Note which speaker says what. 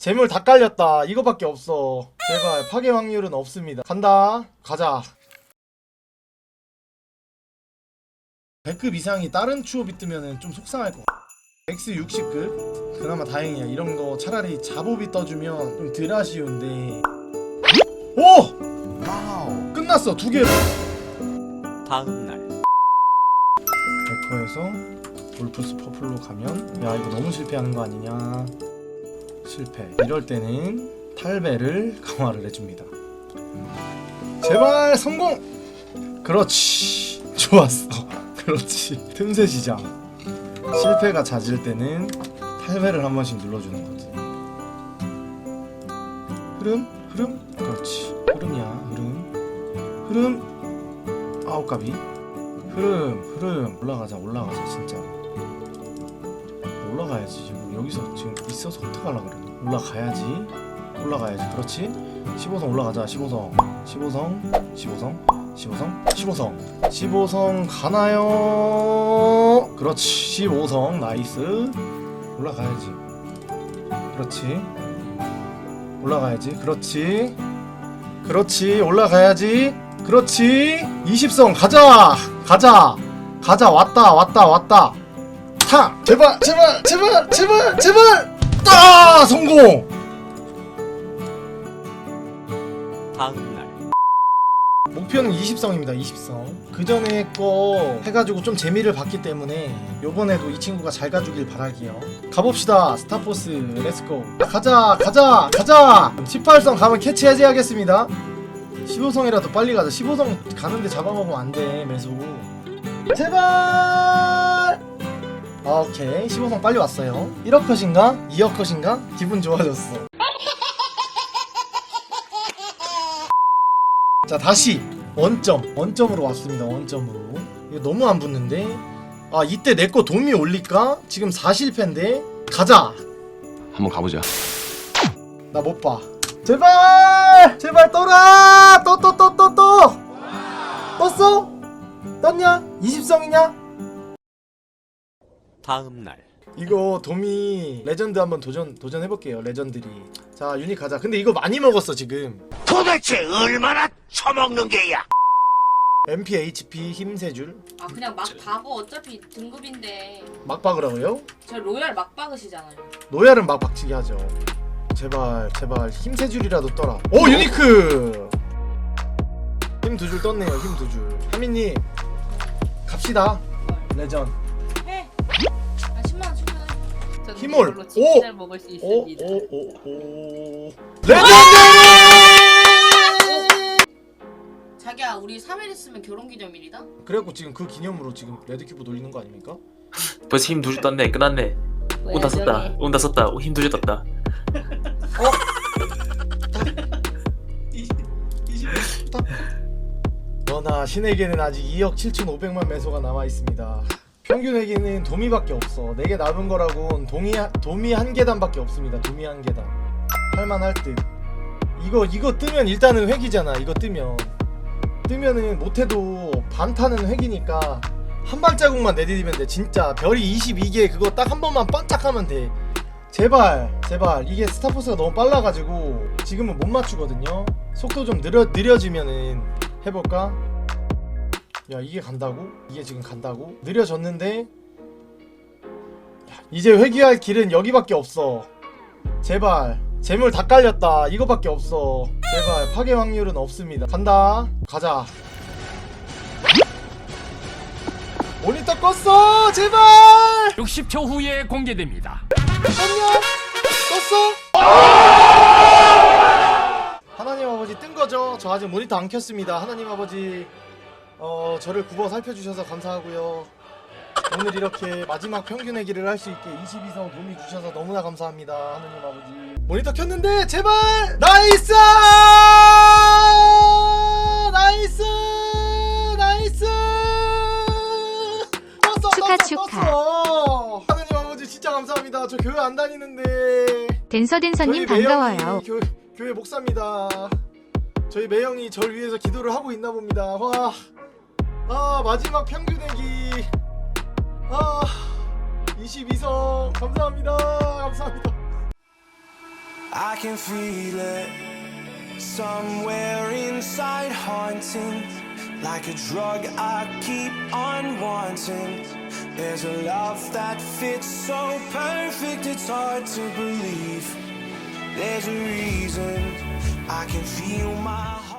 Speaker 1: 재물 다 깔렸다. 이거밖에 없어. 제발 파괴 확률은 없습니다. 간다. 가자. 100급 이상이 다른 추업이 뜨면은 좀 속상할 것 같아. X 60급? 그나마 다행이야. 이런 거 차라리 자봅이 떠주면 좀 덜 아쉬운데. 오!
Speaker 2: 와우.
Speaker 1: 끝났어. 두 개로.
Speaker 3: 다음 날
Speaker 1: 백퍼에서 골프스 퍼플로 가면 야 이거 너무 실패하는 거 아니냐 실패. 이럴 때는 탈배를 강화를 해줍니다. 제발 성공! 그렇지. 좋았어. 그렇지. 틈새 시장. 실패가 잦을 때는 탈배를 한 번씩 눌러주는 거지. 흐름 흐름? 그렇지. 흐름이야. 흐름. 흐름. 아홉 가비 흐름 흐름. 올라가자 올라가자 진짜. 올라가야지. 지금 여기서 지금 있어서 어떡하려 그래 올라가야지. 올라가야지. 그렇지? 15성 올라가자. 15성. 15성. 15성. 15성. 15성. 15성 가나요? 그렇지. 15성. 나이스. 올라가야지. 그렇지? 올라가야지. 그렇지? 그렇지. 올라가야지. 그렇지? 20성 가자. 가자. 가자. 왔다 왔다 왔다. 타! 제발 제발 제발 제발 제발 따 성공!
Speaker 3: 다음 날.
Speaker 1: 목표는 20성입니다 20성. 그 전에 거 해가지고 좀 재미를 봤기 때문에 요번에도 이 친구가 잘 가주길 바라기요. 가봅시다 스타포스. 렛츠고 가자 가자 가자! 18성 가면 캐치해야겠습니다. 15성이라도 빨리 가자. 15성 가는데 잡아먹으면 안돼 매수. 제발 오케이 15성 빨리 왔어요 1억 컷인가? 2억 컷인가? 기분 좋아졌어 자 다시 원점 원점으로 왔습니다 원점으로 이거 너무 안 붙는데 아 이때 내 거 도미 올릴까? 지금 4실패인데 가자
Speaker 2: 한번 가보자.
Speaker 1: 나 못 봐. 제발! 제발 떠라! 떠, 떠, 떠, 떠, 떠!
Speaker 3: 다음 날
Speaker 1: 이거 도미 레전드 한번 도전 도전해 볼게요. 레전드리. 자 유닛 가자. 근데 이거 많이 먹었어 지금.
Speaker 4: 도대체 얼마나 처먹는 게야?
Speaker 1: MP, HP 힘세 줄.
Speaker 5: 아 그냥 막 박어 어차피 등급인데
Speaker 1: 막 박으라고요?
Speaker 5: 저 로얄 막 박으시잖아요.
Speaker 1: 노얄은 막 박치기 하죠. 제발 제발 힘세 줄이라도 떠라. 오 유니크. 힘 두 줄 떴네요. 힘 두 줄. 하민님 갑시다. 레전.
Speaker 6: 저는
Speaker 1: 힘을.
Speaker 6: 치킨을 먹을
Speaker 1: 수오
Speaker 6: 있습니다.
Speaker 1: 오오 오. 레전드!
Speaker 5: 자기야 우리 3일 있으면 결혼 기념일이다.
Speaker 1: 그래갖고 지금 그 기념으로 지금 레드큐브 돌리는 거 아닙니까?
Speaker 7: 벌써 힘 두줄 떴네 끝났네
Speaker 6: 뭐야,
Speaker 7: 온다 썼다
Speaker 6: 저게.
Speaker 7: 온다 썼다 힘 두줄 떴다
Speaker 1: 너나 신에게는 아직 2억 7,500만 매소가 남아 있습니다. 평균 회계는 도미밖에 없어. 내게 남은 거라곤 동이 한- 도미 한 계단밖에 없습니다. 도미 한 계단. 할만할 듯. 이거 이거 뜨면 일단은 획이잖아. 이거 뜨면 뜨면은 못해도 반타는 획이니까 한 발자국만 내디디면 돼. 진짜 별이 22개 그거 딱 한 번만 반짝하면 돼. 제발 제발 이게 스타포스가 너무 빨라가지고 지금은 못 맞추거든요. 속도 좀 느려 느려지면은 해볼까? 야 이게 간다고? 이게 지금 간다고? 느려졌는데 야, 이제 회귀할 길은 여기밖에 없어 제발 재물 다 깔렸다 이거밖에 없어 제발 파괴 확률은 없습니다 간다 가자 모니터 껐어 제발
Speaker 8: 60초 후에 공개됩니다.
Speaker 1: 떴냐? 떴어? 하나님 아버지 뜬 거죠? 저 아직 모니터 안 켰습니다. 하나님 아버지 어 저를 굽어 살펴주셔서 감사하고요. 오늘 이렇게 마지막 평균 회기를 할 수 있게 22성 도움이 주셔서 너무나 감사합니다. 하나님 아버지. 모니터 켰는데 제발 나이스! 나이스! 나이스! 떴어,
Speaker 9: 축하,
Speaker 1: 떴어,
Speaker 9: 축하.
Speaker 1: 떴어. 하나님 아버지 진짜 감사합니다. 저 교회 안 다니는데
Speaker 9: 댄서 댄서님
Speaker 1: 저희
Speaker 9: 반가워요.
Speaker 1: 교, 교회 목사입니다. 저희 매형이 절 위해서 기도를 하고 있나 봅니다. 와, 아 마지막 평균액이 아 22성 감사합니다. 감사합니다.
Speaker 2: I can feel it somewhere inside haunting like a drug I keep on wanting. There's a love that fits so perfect, it's hard to believe. There's a reason. I can feel my